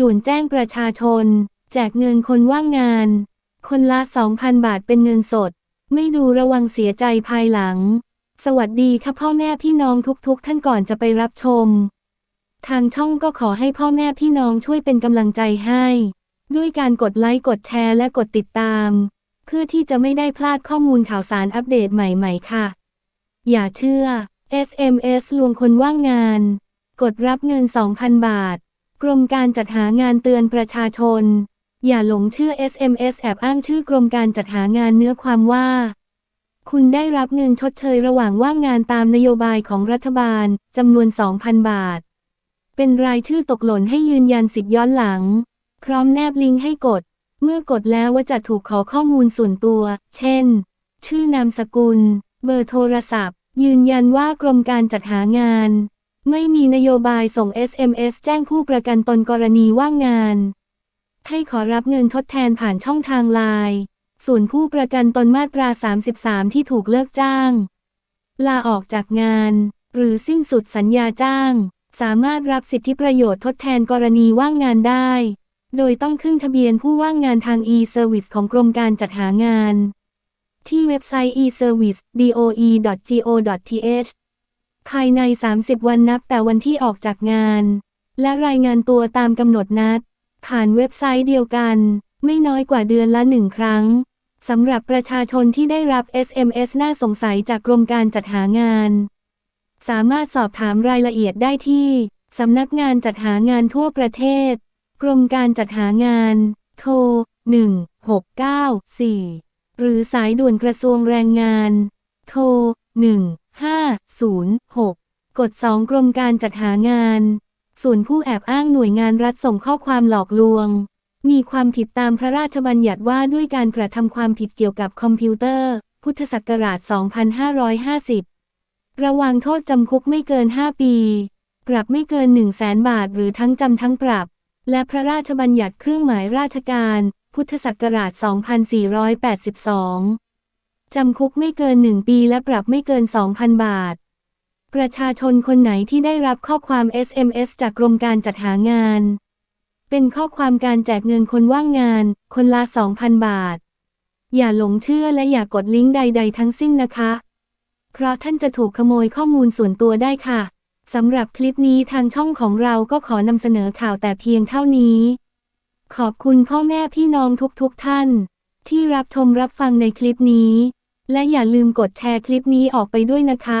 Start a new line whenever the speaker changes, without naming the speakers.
ด่วนแจ้งประชาชน แจกเงินคนว่างงาน คนละ 2,000 บาทเป็นเงินสด ไม่ดูระวังเสียใจภายหลัง สวัสดีค่ะพ่อแม่พี่น้องทุกๆ ท่านก่อนจะไปรับชม ทางช่องก็ขอให้พ่อแม่พี่น้องช่วยเป็นกำลังใจให้ ด้วยการกดไลค์กดแชร์และกดติดตาม เพื่อที่จะไม่ได้พลาดข้อมูลข่าวสารอัปเดตใหม่ๆ ค่ะ อย่าเชื่อ SMS ลวงคนว่างงาน กดรับเงิน 2,000 บาท กรมการจัดหางานเตือนประชาชน อย่าหลงเชื่อ SMS แอบอ้างชื่อกรมการจัดหางานเนื้อความว่า คุณได้รับเงินชดเชยระหว่างว่างงานตามนโยบายของรัฐบาลจำนวน 2,000 บาท เป็นรายชื่อตกหล่นให้ยืนยันสิทธิย้อนหลัง พร้อมแนบลิงก์ให้กด เมื่อกดแล้วว่าจะถูกขอข้อมูลส่วนตัว เช่น ชื่อนามสกุล เบอร์โทรศัพท์ ยืนยันว่ากรมการจัดหางาน ไม่มีนโยบายส่ง SMS แจ้งผู้ประกันตนกรณีว่างงาน ให้ขอรับเงินทดแทนผ่านช่องทางไลน์ส่วนผู้ประกันตนมาตรา 33 ที่ถูกเลิกจ้าง ลาออกจากงาน หรือสิ้นสุดสัญญาจ้าง สามารถรับสิทธิประโยชน์ทดแทนกรณีว่างงานได้ โดยต้องขึ้นทะเบียนผู้ว่างงานทาง e-service ของกรมการจัดหางาน ที่เว็บไซต์ e-service doe.go.th ภายใน 30 วันนับแต่วันที่ออกจากงาน และรายงานตัวตามกำหนดนัด ผ่านเว็บไซต์เดียวกัน ไม่น้อยกว่าเดือนละหนึ่งครั้งสำหรับประชาชนที่ได้รับ SMS น่าสงสัยจากกรมการจัดหางาน สามารถสอบถามรายละเอียดได้ที่สำนักงานจัดหางานทั่วประเทศ กรมการจัดหางาน โทร 1694 หรือสายด่วนกระทรวงแรงงาน โทร 1506กด2กรมการจัดหางาน ส่วนผู้แอบอ้างหน่วยงานรัฐส่งข้อความหลอกลวง มีความผิดตามพระราชบัญญัติว่าด้วยการกระทำความผิดเกี่ยวกับคอมพิวเตอร์ พุทธศักราช 2550 ระวังโทษจำคุกไม่เกิน 5 ปี ปรับไม่เกิน 1 0 0 0 0แบาท หรือทั้งจำทั้งปรับ และพระราชบัญญัติเครื่องหมายราชการ พุทธศักราช 2482จำคุกไม่เกิน 1 ปีและปรับไม่เกิน 2,000 บาท ประชาชนคนไหนที่ได้รับข้อความ SMS จากกรมการจัดหางาน เป็นข้อความการแจกเงินคนว่างงาน คนละ 2,000 บาท อย่าหลงเชื่อและอย่ากดลิงก์ใด ๆ ทั้งสิ้นนะคะ เพราะท่านจะถูกขโมยข้อมูลส่วนตัวได้ค่ะ สำหรับคลิปนี้ทางช่องของเราก็ขอนำเสนอข่าวแต่เพียงเท่านี้ ขอบคุณพ่อแม่พี่น้องทุกๆทท่าน ที่รับชมรับฟังในคลิปนี้ และอย่าลืมกดแชร์คลิปนี้ออกไปด้วยนะคะ